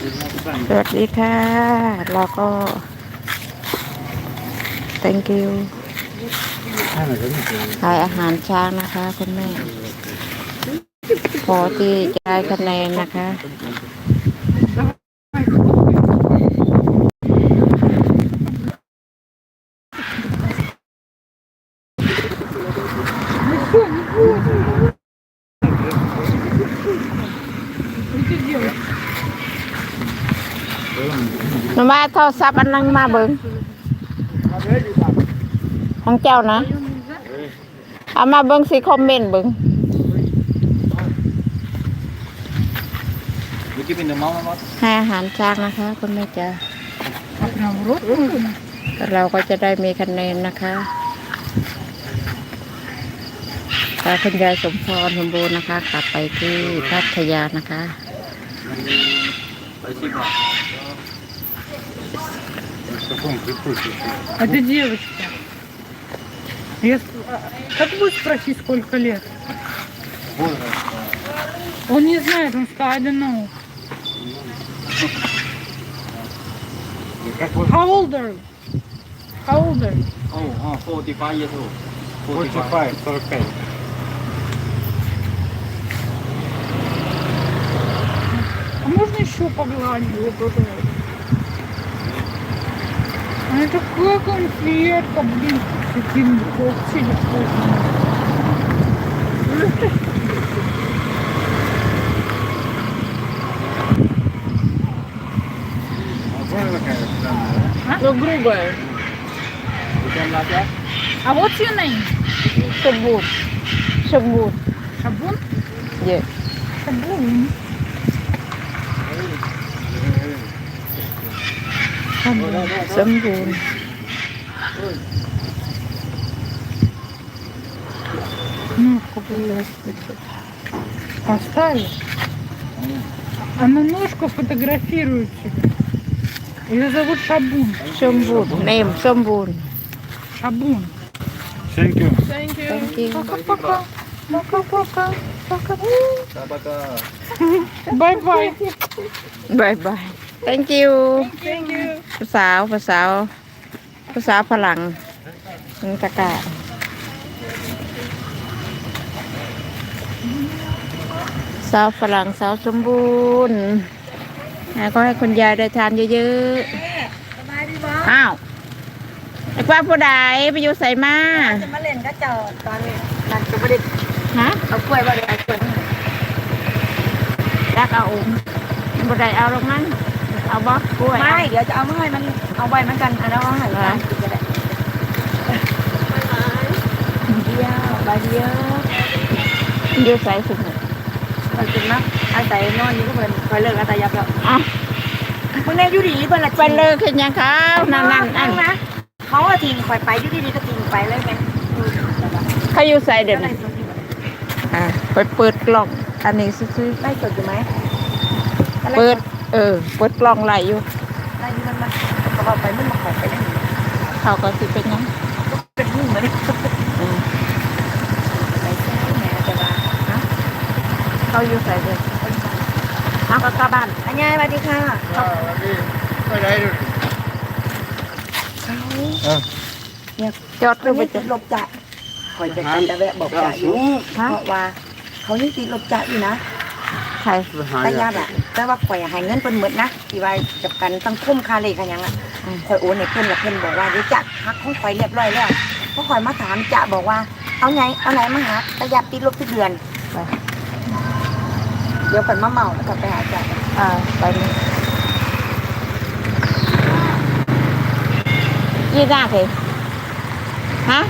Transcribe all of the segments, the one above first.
สวัสดีค่ะเราก็ thank you ขายอาหารช้างนะคะคุณแม่ พอที่จะได้คะแนนนะคะ ว่าโทรศัพท์อันนั้นมาเบิ้งของเจ้านะ เอามาเบิ้งสิคอมเมนต์เบิ่งให้อาหารจ้างนะคะ คุณแม่จ๋าเราก็จะได้มีคะแนนนะคะตาคุณยายสมพรสมบูรณ์นะคะ กลับไปที่พัทยานะคะ Спасибо. Это девочка. Я а, Как будет спросить, сколько лет? Он не знает, он сказал, I don't know. How old are you? How old are you? Oh, oh, 45 years old. 45, 45. А можно еще погладить ну такая конфетка, блин, с таким вообще не вкусно. Но ну, грубая. А вот your name? Шабун. Шабун. Шабун? Yes. Шабун. บูรณ์ Шабун? เยอะ Шабун. Шабун. สมบูรณ์ Ну, какой Поставили. Она ножку фотографирует себе. Ее зовут Шабун. สมบูรณ์เนมสมบูรณ์ Шабун. Thank you. thank you Пока-пока. Пока-пока. Пока. Sabaka. Бай-бай. Thank you ภาษาวภาษาวภาษาฝรั่งนึงตะกะสาวฝรั่งสาวสมบูรณ์ก็ให้คุณยายได้ทานเยอะๆ อ้าวไอ้ป้าผู้ใดไปอยู่ใส่มาจะมาเล่นก็จอดตอนนี้นันจะไม่ได้ฮะเอากล้วยมาเลยเอากล้วยรักเอาอุ้มผู้ใดเอาลงนั้น เอาบล็อกกล้วยไม่เดี๋ยวจะเอามาให้มันเอาไว้เหมือนกันอันนั้นเอาให้มันกินก็ได้เดียวใบเดียวอยู่ใส่สุดมันกินมั้งอาศัยนอนอยู่ก็เพิ่นคอยเลิกอาตายับแล้วอะคุณแม่อยู่ดีเพิ่นละไปเลิกขึ้นยังเขานั่นนั่นนั่นนะเขาอะทิ้งคอยไปอยู่ดีๆก็ทิ้งไปเลยไหมเขาอยู่ใส่เดี๋ยวไล่นี้สดอยู่ไหมอะไปเปิดกล่องอันนี้ซื้อไล่สดอยู่ไหมๆเปิด เออเปิดกล่องไหลอยู่ไล่อยู่มันมันเขาบอกไปมันมาขอไปได้เขาก็สิเป็นหยังเป็นมุ่งเหมือนอืมไปแค่แหมแต่ว่าฮะเขาอยู่ใส่เดี๋ยวเอากลับบ้านอันยายสวัสดีค่ะจอดเขาก็ไปไม่จะติดลบจ่ะคอยจะกันจะแวะบอกจ่ะอยู่ฮะเพราะว่า เขายังติดลบจ่ะอยู่นะ ใครแต่ญาติอะแต่ว่าข่อยให้เงินเพิ่นหมดนะที่ว่าจับกันต้องคุ้มค่าเลยค่ะยังอะข่อยโอนให้เพิ่นแล้วเพิ่นบอกว่าเดี๋ยวจะหักของข่อยเรียบร้อยแล้วเพราะข่อยมาถามจะบอกว่า เอาไงเอาไหนมาหาแต่ญาติติดลบทุกเดือนเดี๋ยวเพิ่นมาเมาแล้วก็ไปหาจ่ะอ่าไปนี่ยี่หน้าเถอะฮะ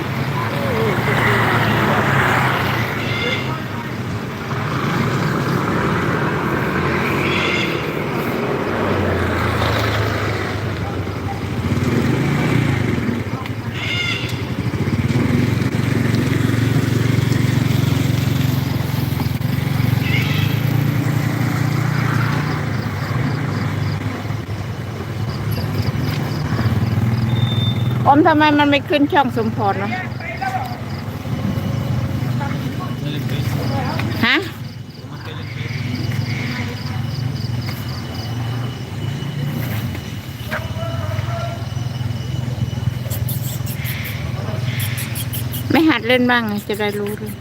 อมทำไมมันไม่ขึ้นช่องสมพรนะฮะไม่หัดเล่นบ้างจะได้รู้ด้วย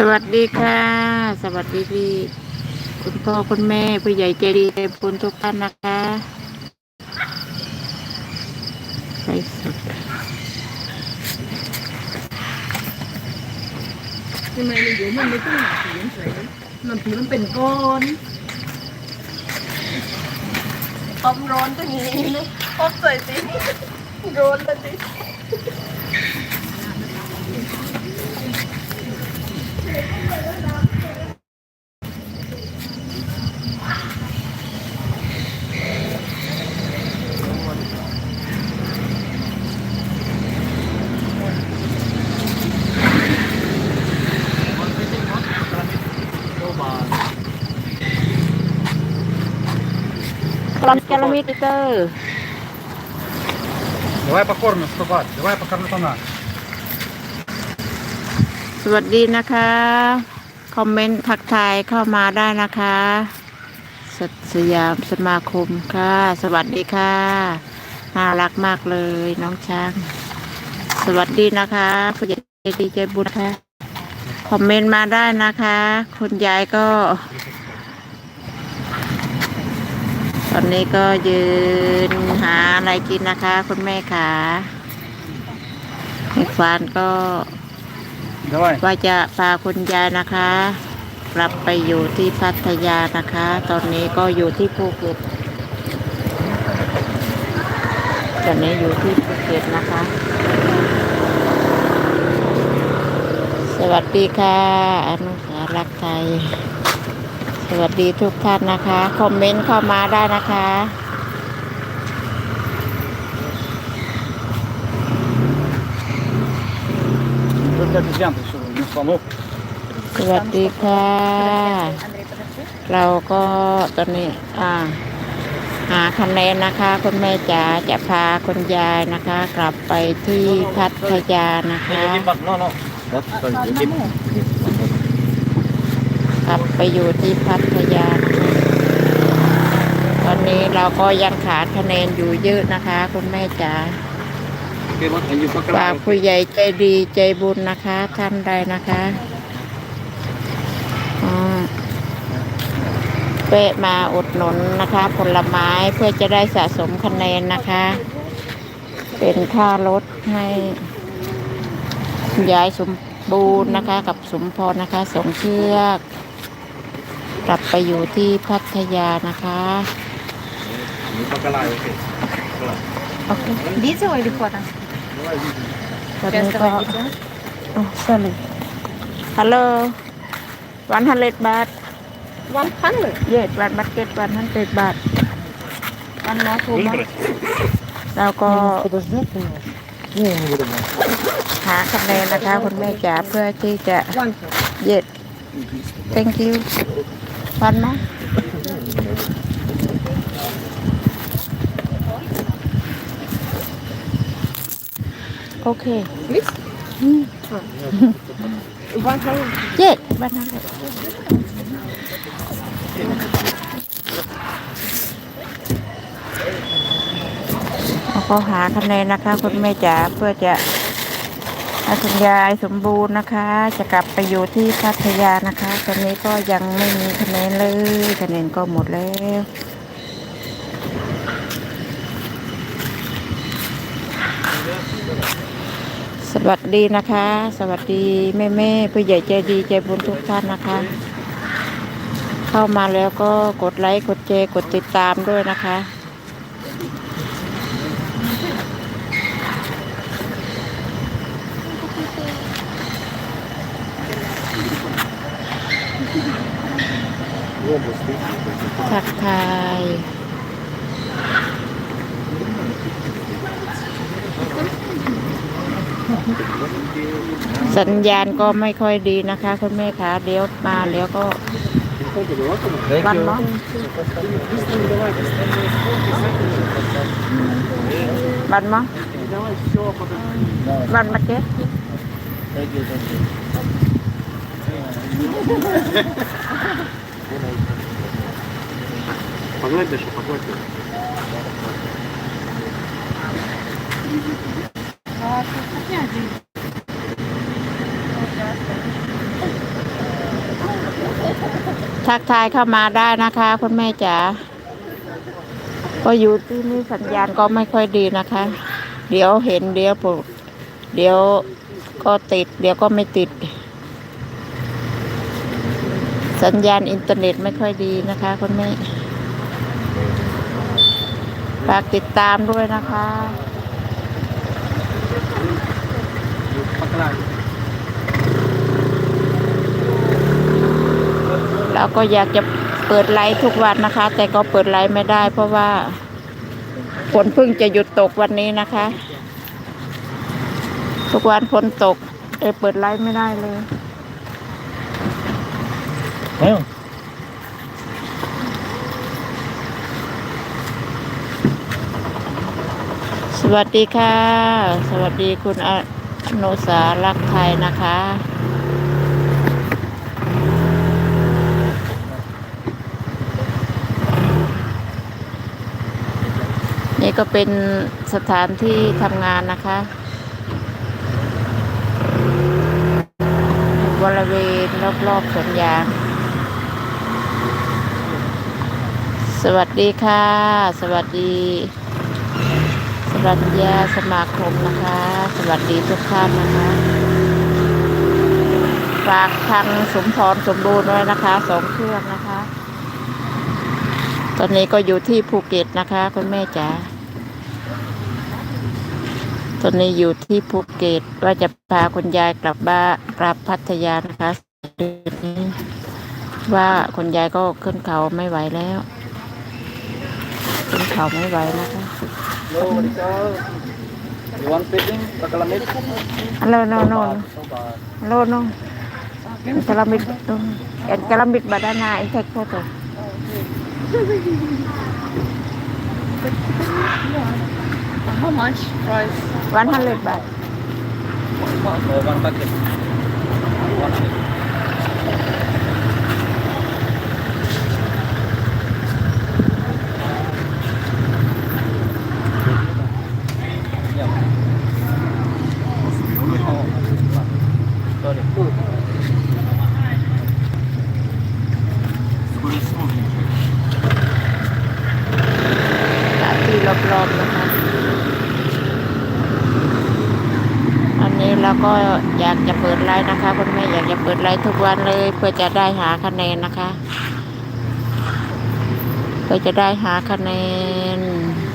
สวัสดีค่ะ สวัสดีพี่คุณพ่อคุณแม่ผู้ใหญ่ใจดีใจบุญทุกท่านนะคะไปสุดทำไมมันอยู่มันไม่ต้องหาสีสวยมันผีมันเป็นก้อนอมร้อนตัวนี้นะอมสวยสิร้อนเลยสิ Там километр. Давай по корму, ступать. Давай по корму. วัสดีนะคะ คอมเมนต์ทักทายเข้ามาได้นะคะสสยามสมาคมค่ะ สวัสดีค่ะน่ารักมากเลยน้องช้าง สวัสดีนะคะผู้ใหญ่ใจดีใจบุญค่ะคอมเมนต์มาได้นะคะ คุณยายก็ ตอนนี้ก็ยืนหาอะไรกินนะคะ คุณแม่ขาเอกฟานก็ ว่าจะพาคุณยายนะคะ กลับไปอยู่ที่พัทยานะคะ ตอนนี้ก็อยู่ที่ภูเก็ตตอนนี้อยู่ที่ภูเก็ตนะคะ สวัสดีค่ะอนุสารักไทย สวัสดีทุกท่านนะคะ คอมเมนต์เข้ามาได้นะคะ สวัสดีค่ะ เราก็ตอนนี้อ่าหาคะแนนนะคะ คุณแม่จ๋าจะพาคุณยายนะคะ กลับไปที่พัทยานะคะกลับไปอยู่ที่พัทยานะคะตอนนี้เราก็ยังขาดคะแนนอยู่เยอะนะคะ คุณแม่จ๋า Okay, what? And you ฝาก fuck ผู้ใหญ่ใจดีใจบุญนะคะท่านใดนะคะอืมเปะมาอุดหนุนนะคะ ผลไม้เพื่อจะได้สะสมคะแนนนะคะ เป็นค่ารถให้คุณยายสมบูรณ์นะคะ กับสมพรนะคะส่งเชือกกลับไปอยู่ที่พัทยานะคะ You fuck alive, okay. โอเค These are the photos. ตอนนี้ก็โอ้สลิ ฮัลโหลวันฮันเลดบาท One hundred. เย็ดวันบัตเก็ตวันฮันเลดบาทวันน้องทูมาแล้วก็หาคะแนนนะคะคุณแม่จ๋าเพื่อที่จะ One. เย็ด thank you วันนะ โอเค This? One hundred. เย็ดวันนั้นเลยเราก็หาคะแนนนะคะ คุณแม่จ๋าเพื่อจะให้คุณยายสมบูรณ์นะคะ จะกลับไปอยู่ที่พัทยานะคะ ตอนนี้ก็ยังไม่มีคะแนนเลยคะแนนก็หมดแล้ว ส ส วัสดีนะคะ สวัสดีแม่แม่ผู้ใหญ่ใจดีใจบุญทุกท่านนะคะ เข้ามาแล้วก็กดไลค์กดแชร์กดติดตามด้วยนะคะ ทักทาย สัญญาณก็ไม่ค่อยดีนะคะคุณแม่คะเดี๋ยวมาแล้วก็บันเนาะวันมั้งบันมาเจ๊ปกติปกติ ทักทายเข้ามาได้นะคะคุณแม่จ๋าก็อยู่ที่นี่สัญญาณก็ไม่ค่อยดีนะคะ เดี๋ยวเห็นเดี๋ยวปลุกเดี๋ยวก็ติด เดี๋ยวก็ไม่ติด สัญญาณอินเทอร์เน็ตไม่ค่อยดีนะคะคุณแม่ฝากติดตามด้วยนะคะ เราก็อยากจะเปิดไลฟ์ทุกวันนะคะ แต่ก็เปิดไลฟ์ไม่ได้ เพราะว่าฝนเพิ่งจะหยุดตกวันนี้นะคะ ทุกวันฝนตกเอเปิดไลฟ์ไม่ได้เลยเอ้สวัสดีค่ะ สวัสดีคุณอา นุสารักไทยนะคะ นี่ก็เป็นสถานที่ทำงานนะคะบริเวณรอบๆสวนยางสวัสดีค่ะ สวัสดี สรัญญาสมา คมนะคะ สวัสดีทุกท่านนะคะ ฝากทางสมพรสมบูรณ์ไว้นะคะสองเครื่องนะคะ ตอนนี้ก็อยู่ที่ภูเก็ตนะคะคุณแม่จ๋าตอนนี้อยู่ที่ภูเก็ตว่าจะพาคุณยายกลับบ้านกลับพัทยานะคะเดือนนี้ว่าคุณยายก็ขึ้นเขาไม่ไหวแล้ว ขึ้นเขาไม่ไหวนะคะ Hello, You want feeding? Pagkalamig? Hello, no, no. Hello, no. Kalamig to. At kalamig ba na na-intake ko to? How much price? 100 baht. Oh, one 1 packet. 100. ไลน์ทุกวันเลย เพื่อจะได้หาคะแนนนะคะเพื่อจะได้หาคะแนน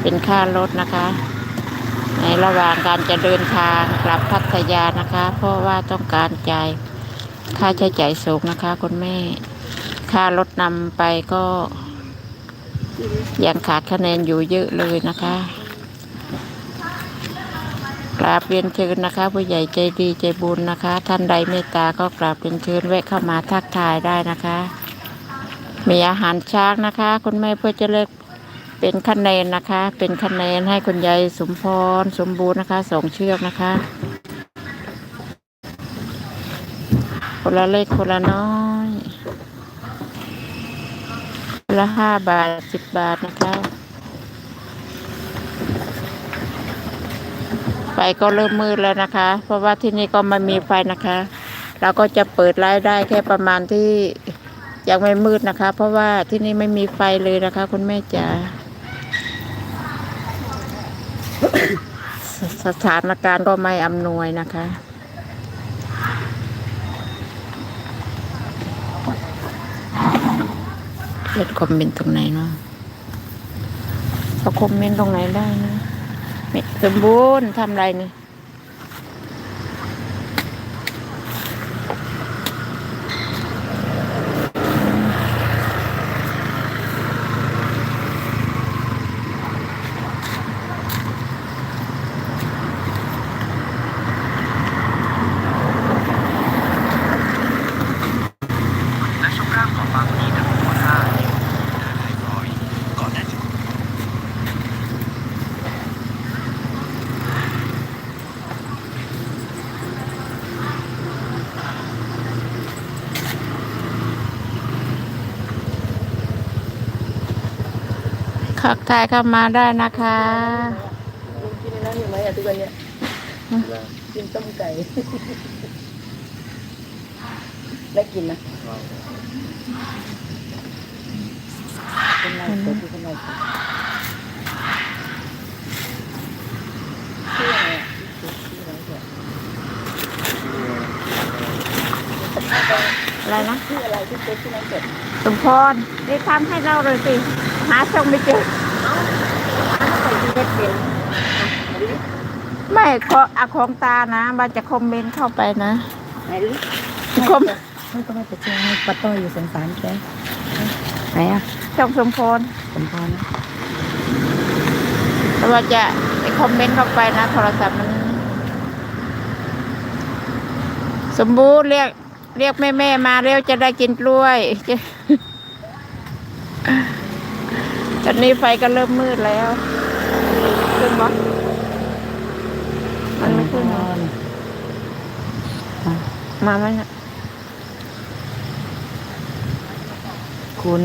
เป็นค่ารถนะคะ ในระหว่างการจะเดินทางกลับพัทยานะคะ เพราะว่าต้องการจ่ายค่าใช้จ่ายสูงนะคะ คุณแม่ ค่ารถนำไปก็ยังขาดคะแนนอยู่เยอะเลยนะคะ กราบเรียนเชิญนะคะ ผู้ใหญ่ใจดีใจบุญนะคะ ท่านใดเมตตาก็กราบเรียนเชิญแวะเข้ามาทักทายได้นะคะ มีอาหารช้างนะคะ คุณแม่เพื่อจะเลือกเป็นคะแนนนะคะ เป็นคะแนนให้คุณยายสมพรสมบูรณ์นะคะสองเชือกนะคะคนละเล็กคนละน้อยคนละห้าบาทสิบบาทนะคะ ไฟก็เริ่มมืดแล้วนะคะ เพราะว่าที่นี่ก็ไม่มีไฟนะคะ เราก็จะเปิดไลฟ์ได้แค่ประมาณที่ยังไม่มืดนะคะ เพราะว่าที่นี่ไม่มีไฟเลยนะคะ คุณแม่จ๋าสสถานการณ์ก็ไม่อำนวยนะคะเปิดคอมเมนต์ตรงไหนเนาะเขาคอมเมนต์ตรงไหนได้นะ นี่สมบูรณ์ทำอะไรนี่ ขักทายเข้ามาได้นะคะกินในนั้นอยู่ไหมอะทุกวันเนี้ยกินต้มไก่ได้กินนะเป็นไรตัวที่เป็นไรชื่ออะไรอะชื่ออะไรเนี่ยอะไรนะชื่ออะไรที่เฟซที่นั่นเกิด สมพรได้ทำให้เราเลยสิ หาช่องไม่เจอใส่ที่ เฟซเป็นไม่ขออาของตานะว่าจะคอมเมนต์เข้าไปนะไหนดูดิคอมไม่ต้องให้ไปเจอให้ป้าต้อยอยู่สงสารแกไหนอะช่องสมพรสมพรนะแต่ว่าจะไปคอมเมนต์เข้าไปนะโทรศัพท์มันสมบูรณ์เรียกเรียกแม่แม่ๆมาเร็วจะได้กินกล้วยจะตอนนี้ไฟก็เริ่มมืดแล้ว ขึ้นบ่มันไม่ขึ้นเหรอมาไหมน่ะคุณ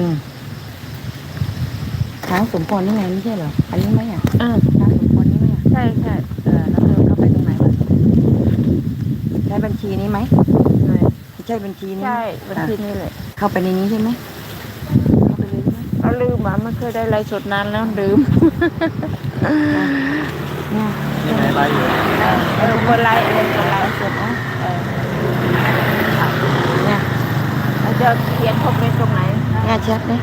ช้างสมพรนี่ไงไม่ใช่เหรอ อันนี้ไหมอะอ่าช้างสมพรนี่ไหมอะใช่ใช่เออแล้วเธอเข้าไปตรงไหนวะได้บัญชีนี้ไหมไม่ใช่บัญชีนี้ใช่วันที่นี่แหละเข้าไปในนี้ใช่ไหมเข้าไป เลยใช่ไหมเราลืมอะไม่เคยได้ไลฟ์สดนานแล้วลืมเนี่ยยังไงไล่อยู่เออเปิดไลฟ์เออเปิดไลฟ์เสร็จนะเออเนี่ยเราจะเขียนคอมเมนต์ตรงไหนเนี่ยแชทนี่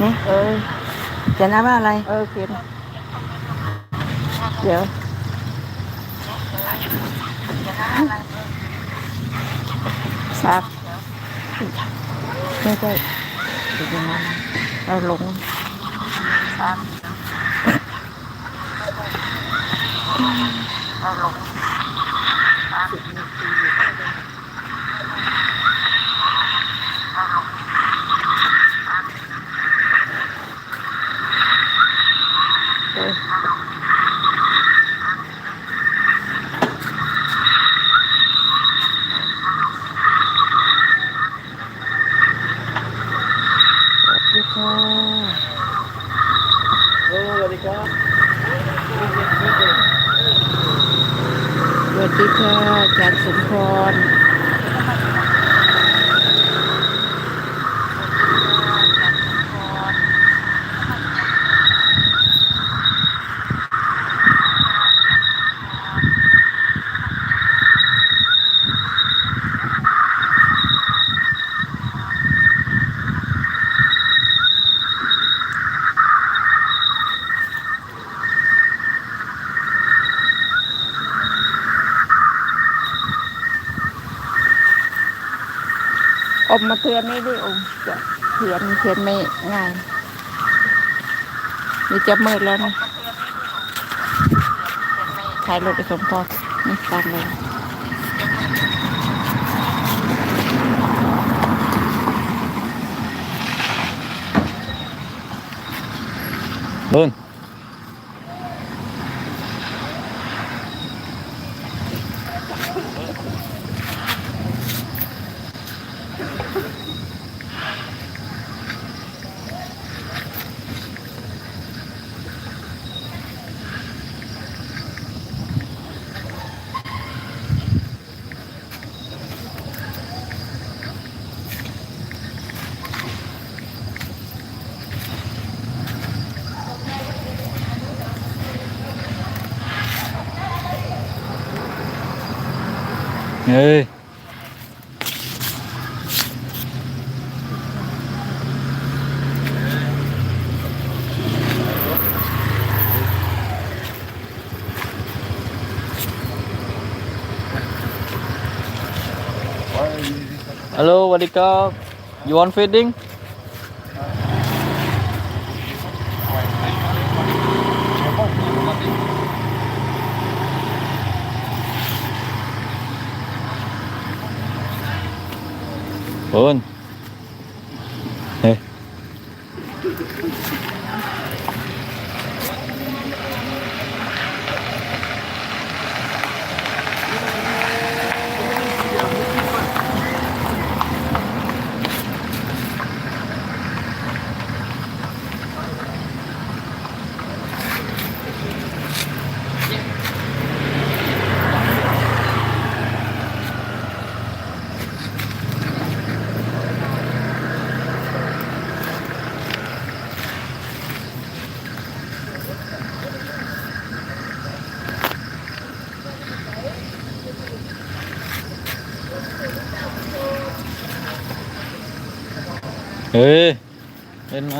เนี่ยเออเขียนว่าอะไร เออเขียนเดี๋ยวสับไม่ใช่ เดี๋ยวนะเราลงสับเราลงเออ สวัสดีค่ะ โอ้สวัสดีครับ สวัสดีค่ะอาจารย์สมพร อมมาเทือนนี่ดิอมจะเขียนเขียนไม่ง่ายนี่จะมืดแล้วนะถ่ายรูปไปสมพรนี่ตามเลยนุ่น เฮ้ยฮัลโหลสวัสดีครับ you want feeding เเฮ้ยเล่นไหม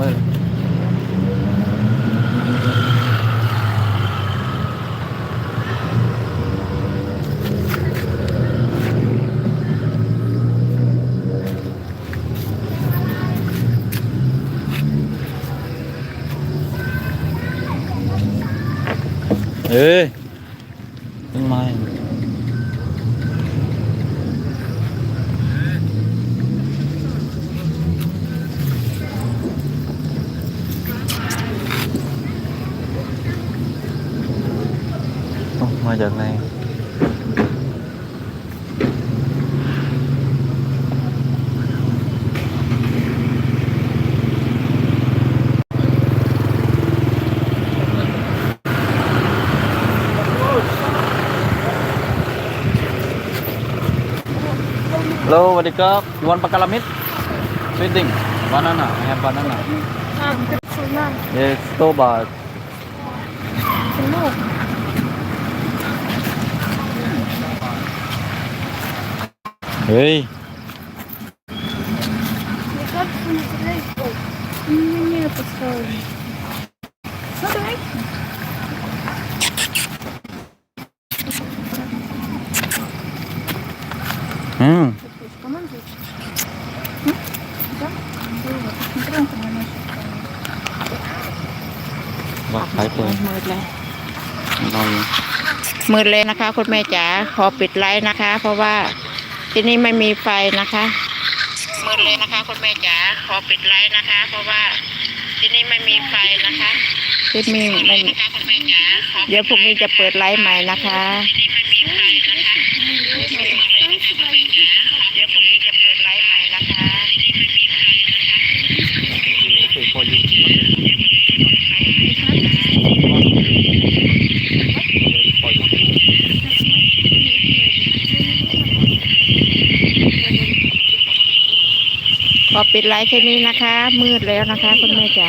มืด เ cup. You want pakalamit? Sweeting. Banana. I banana. Yes, so bad. Hey. มืดเลยนะคะ คุณแม่จ๋าขอปิดไลฟ์นะคะ เพราะว่าที่นี่ไม่มีไฟนะคะมืดเลยนะคะ คุณแม่จ๋าขอปิดไลฟ์นะคะ เพราะว่าที่นี่ไม่มีไฟนะคะที่นี่ไม่มีเดี๋ยวพรุ่งนี้จะเปิดไลฟ์ใหม่นะคะเดี๋ยวพรุ่งนี้จะเปิดไลฟ์ใหม่นะคะ ขอ ปิดไลฟ์แค่นี้นะคะ มืดแล้วนะคะ คุณแม่จ๋า